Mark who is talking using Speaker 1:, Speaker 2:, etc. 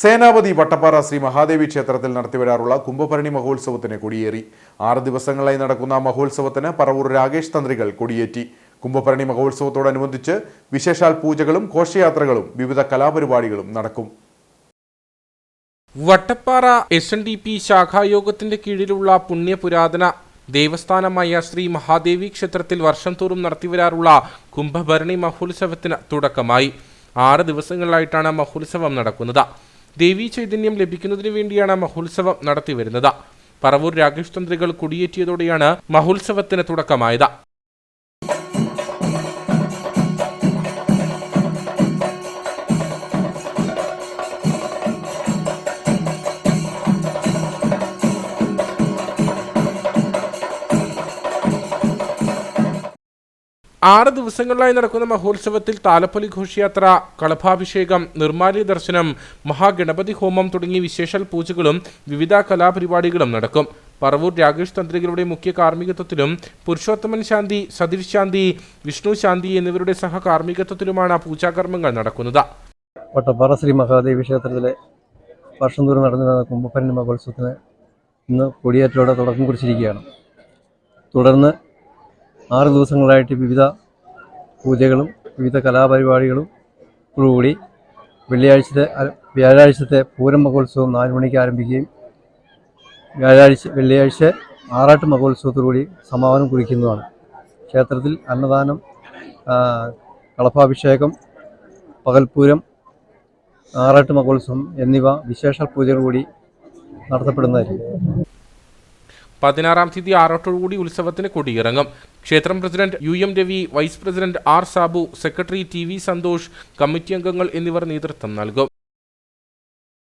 Speaker 1: സേനാപതി വട്ടപ്പാറ ശ്രീ മഹാദേവി ക്ഷേത്രത്തിൽ നടത്തിവരാറുള്ള കുംഭഭരണി മഹോത്സവത്തിന് കൊടിയേറി. ആറ് ദിവസങ്ങളായി നടക്കുന്ന മഹോത്സവത്തിന് പറവൂർ രാകേഷ് തന്ത്രികൾ കൊടിയേറ്റി. കുംഭഭരണി മഹോത്സവത്തോടനുബന്ധിച്ച് വിശേഷാൽ പൂജകളും ഘോഷയാത്രകളും വിവിധ കലാപരിപാടികളും നടക്കും.
Speaker 2: Vattappara S N D P ശാഖായോഗത്തിന്റെ കീഴിലുള്ള പുണ്യപുരാതന ദേവസ്ഥാനമായ ശ്രീ മഹാദേവി ക്ഷേത്രത്തിൽ വർഷം തോറും നടത്തിവരാറുള്ള കുംഭഭരണി മഹോത്സവത്തിന് തുടക്കമായി. ആറ് ദിവസങ്ങളിലായിട്ടാണ് മഹോത്സവം നടക്കുന്നത്. ദേവീ ചൈതന്യം ലഭിക്കുന്നതിന് വേണ്ടിയാണ് മഹോത്സവം നടത്തിവരുന്നത്. പറവൂർ രാകേഷ് തന്ത്രികൾ കുടിയേറ്റിയതോടെയാണ് മഹോത്സവത്തിന് തുടക്കമായത്. ആറ് ദിവസങ്ങളിലായി നടക്കുന്ന മഹോത്സവത്തിൽ താലപ്പൊലി ഘോഷയാത്ര കളഭാഭിഷേകം നിർമാല്യ ദർശനം മഹാഗണപതി ഹോമം തുടങ്ങിയ വിശേഷാൽ പൂജകളും വിവിധ കലാപരിപാടികളും നടക്കും. പറവൂർ രാകേഷ് തന്ത്രികളുടെ മുഖ്യ കാർമ്മികത്വത്തിലും പുരുഷോത്തമൻ ശാന്തി സതീഷ് ശാന്തി വിഷ്ണു ശാന്തി എന്നിവരുടെ സഹകാർമ്മികത്വത്തിലുമാണ് പൂജാകർമ്മങ്ങൾ നടക്കുന്നത്.
Speaker 3: വട്ടപ്പാറ ശ്രീ മഹാദേവി ക്ഷേത്രത്തിലെ വർഷം തോറും നടന്നു വരുന്ന കുംഭഭരണി മഹോത്സവത്തിന് ഇന്ന് കൊടിയേറ്റോടെ തുടക്കം കുറിച്ചിരിക്കുകയാണ്. തുടർന്ന് ആറ് ദിവസങ്ങളായിട്ട് വിവിധ പൂജകളും വിവിധ കലാപരിപാടികളും കൂടി വെള്ളിയാഴ്ചത്തെ വ്യാഴാഴ്ചത്തെ പൂരം മഹോത്സവം നാല് മണിക്ക് ആരംഭിക്കുകയും വ്യാഴാഴ്ച വെള്ളിയാഴ്ച ആറാട്ട് മഹോത്സവത്തോടുകൂടി സമാപനം കുറിക്കുന്നതാണ്. ക്ഷേത്രത്തിൽ അന്നദാനം കളഭാഭിഷേകം പകൽപൂരം ആറാട്ട് മഹോത്സവം എന്നിവ വിശേഷ പൂജകൾ കൂടി നടത്തപ്പെടുന്നതായിരിക്കും.
Speaker 2: പതിനാറാം തീയതി ആറോട്ടോടുകൂടി ഉത്സവത്തിന് കൊടിയിറങ്ങും. ക്ഷേത്രം president U M Ravi vice president R Sabu secretary T V Santhosh committee അംഗങ്ങൾ എന്നിവർ നേതൃത്വം നൽകും.